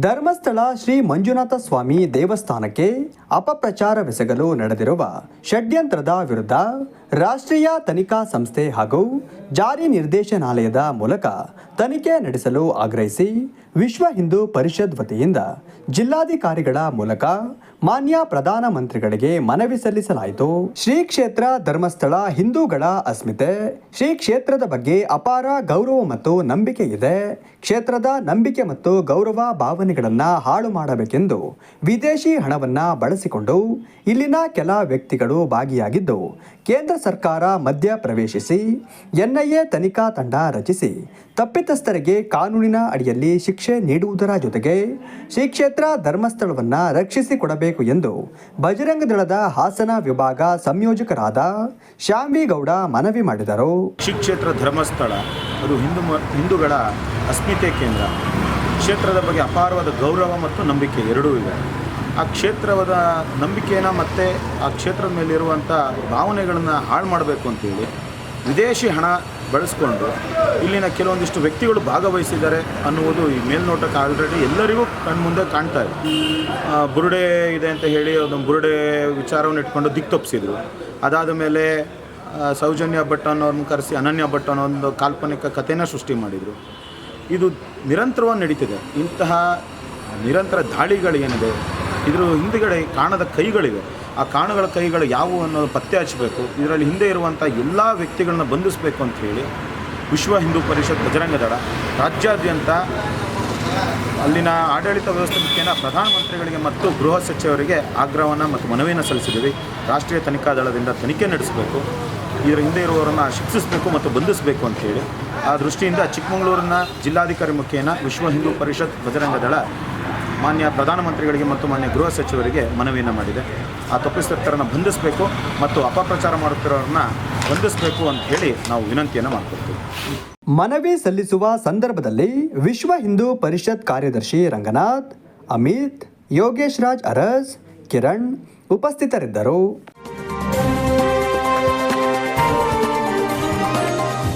ಧರ್ಮಸ್ಥಳ ಶ್ರೀ ಮಂಜುನಾಥ ಸ್ವಾಮಿ ದೇವಸ್ಥಾನಕ್ಕೆ ಅಪಪ್ರಚಾರವೆಸಗಲು ನಡೆದಿರುವ ಷಡ್ಯಂತ್ರದ ವಿರುದ್ಧ ರಾಷ್ಟ್ರೀಯ ತನಿಖಾ ಸಂಸ್ಥೆ ಹಾಗೂ ಜಾರಿ ನಿರ್ದೇಶನಾಲಯದ ಮೂಲಕ ತನಿಖೆ ನಡೆಸಲು ಆಗ್ರಹಿಸಿ ವಿಶ್ವ ಹಿಂದೂ ಪರಿಷತ್ ವತಿಯಿಂದ ಜಿಲ್ಲಾಧಿಕಾರಿಗಳ ಮೂಲಕ ಮಾನ್ಯ ಪ್ರಧಾನಮಂತ್ರಿಗಳಿಗೆ ಮನವಿ ಸಲ್ಲಿಸಲಾಯಿತು. ಶ್ರೀ ಕ್ಷೇತ್ರ ಧರ್ಮಸ್ಥಳ ಹಿಂದೂಗಳ ಅಸ್ಮಿತೆ, ಶ್ರೀ ಕ್ಷೇತ್ರದ ಬಗ್ಗೆ ಅಪಾರ ಗೌರವ ಮತ್ತು ನಂಬಿಕೆ ಇದೆ. ಕ್ಷೇತ್ರದ ನಂಬಿಕೆ ಮತ್ತು ಗೌರವ ಭಾವನೆಗಳನ್ನು ಹಾಳು ಮಾಡಬೇಕೆಂದು ವಿದೇಶಿ ಹಣವನ್ನ ಬಳಸಿಕೊಂಡು ಇಲ್ಲಿನ ಕೆಲ ವ್ಯಕ್ತಿಗಳು ಭಾಗಿಯಾಗಿದ್ದು, ಕೇಂದ್ರ ಸರ್ಕಾರ ಮಧ್ಯ ಪ್ರವೇಶಿಸಿ ಎನ್ಐಎ ತನಿಖಾ ತಂಡ ರಚಿಸಿ ತಪ್ಪಿತಸ್ಥರಿಗೆ ಕಾನೂನಿನ ಅಡಿಯಲ್ಲಿ ಶಿಕ್ಷೆ ನೀಡುವುದರ ಜೊತೆಗೆ ಶ್ರೀಕ್ಷೇತ್ರ ಧರ್ಮಸ್ಥಳವನ್ನು ರಕ್ಷಿಸಿ ರಕ್ಷಿಸಿಕೊಡಬೇಕು ಎಂದು ಬಜರಂಗ ದಳದ ಹಾಸನ ವಿಭಾಗ ಸಂಯೋಜಕರಾದ ಶ್ಯಾಮಿಗೌಡ ಮನವಿ ಮಾಡಿದರು. ಶ್ರೀ ಕ್ಷೇತ್ರ ಧರ್ಮಸ್ಥಳ, ಅದು ಹಿಂದೂ ಹಿಂದೂಗಳ ಅಸ್ಮಿತೆ ಕೇಂದ್ರ. ಕ್ಷೇತ್ರದ ಬಗ್ಗೆ ಅಪಾರವಾದ ಗೌರವ ಮತ್ತು ನಂಬಿಕೆ ಎರಡೂ ಇದೆ. ಆ ಕ್ಷೇತ್ರದ ನಂಬಿಕೆಯನ್ನು ಮತ್ತು ಆ ಕ್ಷೇತ್ರದ ಮೇಲಿರುವಂಥ ಭಾವನೆಗಳನ್ನು ಹಾಳು ಮಾಡಬೇಕು ಅಂತೇಳಿ ವಿದೇಶಿ ಹಣ ಬಳಸ್ಕೊಂಡು ಇಲ್ಲಿನ ಕೆಲವೊಂದಿಷ್ಟು ವ್ಯಕ್ತಿಗಳು ಭಾಗವಹಿಸಿದ್ದಾರೆ ಅನ್ನುವುದು ಈ ಮೇಲ್ನೋಟಕ್ಕೆ ಆಲ್ರೆಡಿ ಎಲ್ಲರಿಗೂ ಕಣ್ಮುಂದೆ ಕಾಣ್ತಾ ಇದೆ. ಬುರುಡೆ ಇದೆ ಅಂತ ಹೇಳಿ ಅದೊಂದು ಬುರುಡೆ ವಿಚಾರವನ್ನು ಇಟ್ಕೊಂಡು ದಿಕ್ಕು ತಪ್ಪಿಸಿದ್ರು. ಅದಾದ ಮೇಲೆ ಸೌಜನ್ಯ ಭಟ್ ಅನ್ನೋರನ್ನ ಕರೆಸಿ ಅನನ್ಯ ಭಟ್ ಅನ್ನೋ ಒಂದು ಕಾಲ್ಪನಿಕ ಕಥೆನ ಸೃಷ್ಟಿ ಮಾಡಿದರು. ಇದು ನಿರಂತರವಾಗಿ ನಡೀತಿದೆ. ಇಂತಹ ನಿರಂತರ ದಾಳಿಗಳೇನಿದೆ ಇದ್ರ ಹಿಂದುಗಡೆ ಕಾಣದ ಕೈಗಳಿವೆ. ಆ ಕಾಣುಗಳ ಕೈಗಳು ಯಾವುವು ಅನ್ನೋದು ಪತ್ತೆ ಹಚ್ಚಬೇಕು ಇದರಲ್ಲಿ ಹಿಂದೆ ಇರುವಂಥ ಎಲ್ಲ ವ್ಯಕ್ತಿಗಳನ್ನ ಬಂಧಿಸಬೇಕು ಅಂತ ಹೇಳಿ ವಿಶ್ವ ಹಿಂದೂ ಪರಿಷತ್ ಬಜರಂಗ ದಳ ರಾಜ್ಯಾದ್ಯಂತ ಅಲ್ಲಿನ ಆಡಳಿತ ವ್ಯವಸ್ಥೆ ಮುಖೇನ ಪ್ರಧಾನಮಂತ್ರಿಗಳಿಗೆ ಮತ್ತು ಗೃಹ ಸಚಿವರಿಗೆ ಆಗ್ರಹವನ್ನು ಮತ್ತು ಮನವಿಯನ್ನು ಸಲ್ಲಿಸಿದ್ದೀವಿ. ರಾಷ್ಟ್ರೀಯ ತನಿಖಾ ದಳದಿಂದ ತನಿಖೆ ನಡೆಸಬೇಕು. ಇದರ ಹಿಂದೆ ಇರುವವರನ್ನು ಶಿಕ್ಷಿಸಬೇಕು ಮತ್ತು ಬಂಧಿಸಬೇಕು ಅಂತ ಹೇಳಿ. ಆ ದೃಷ್ಟಿಯಿಂದ ಚಿಕ್ಕಮಗಳೂರಿನ ಜಿಲ್ಲಾಧಿಕಾರಿ ಮುಖೇನ ವಿಶ್ವ ಹಿಂದೂ ಪರಿಷತ್ ಬಜರಂಗ ದಳ ಮಾನ್ಯ ಪ್ರಧಾನಮಂತ್ರಿಗಳಿಗೆ ಮತ್ತು ಮಾನ್ಯ ಗೃಹ ಸಚಿವರಿಗೆ ಮನವಿಯನ್ನು ಮಾಡಿದೆ. ಆ ತಪ್ಪಿಸ್ತರನ್ನು ಬಂಧಿಸಬೇಕು ಮತ್ತು ಅಪಪ್ರಚಾರ ಮಾಡುತ್ತಿರೋರನ್ನ ಬಂಧಿಸಬೇಕು ಅಂತ ಹೇಳಿ ನಾವು ವಿನಂತಿಯನ್ನು ಮಾಡ್ಕೊಳ್ತೀವಿ. ಮನವಿ ಸಲ್ಲಿಸುವ ಸಂದರ್ಭದಲ್ಲಿ ವಿಶ್ವ ಹಿಂದೂ ಪರಿಷತ್ ಕಾರ್ಯದರ್ಶಿ ರಂಗನಾಥ್, ಅಮಿತ್, ಯೋಗೇಶ್ ರಾಜ್ ಅರಸ್, ಕಿರಣ್ ಉಪಸ್ಥಿತರಿದ್ದರು.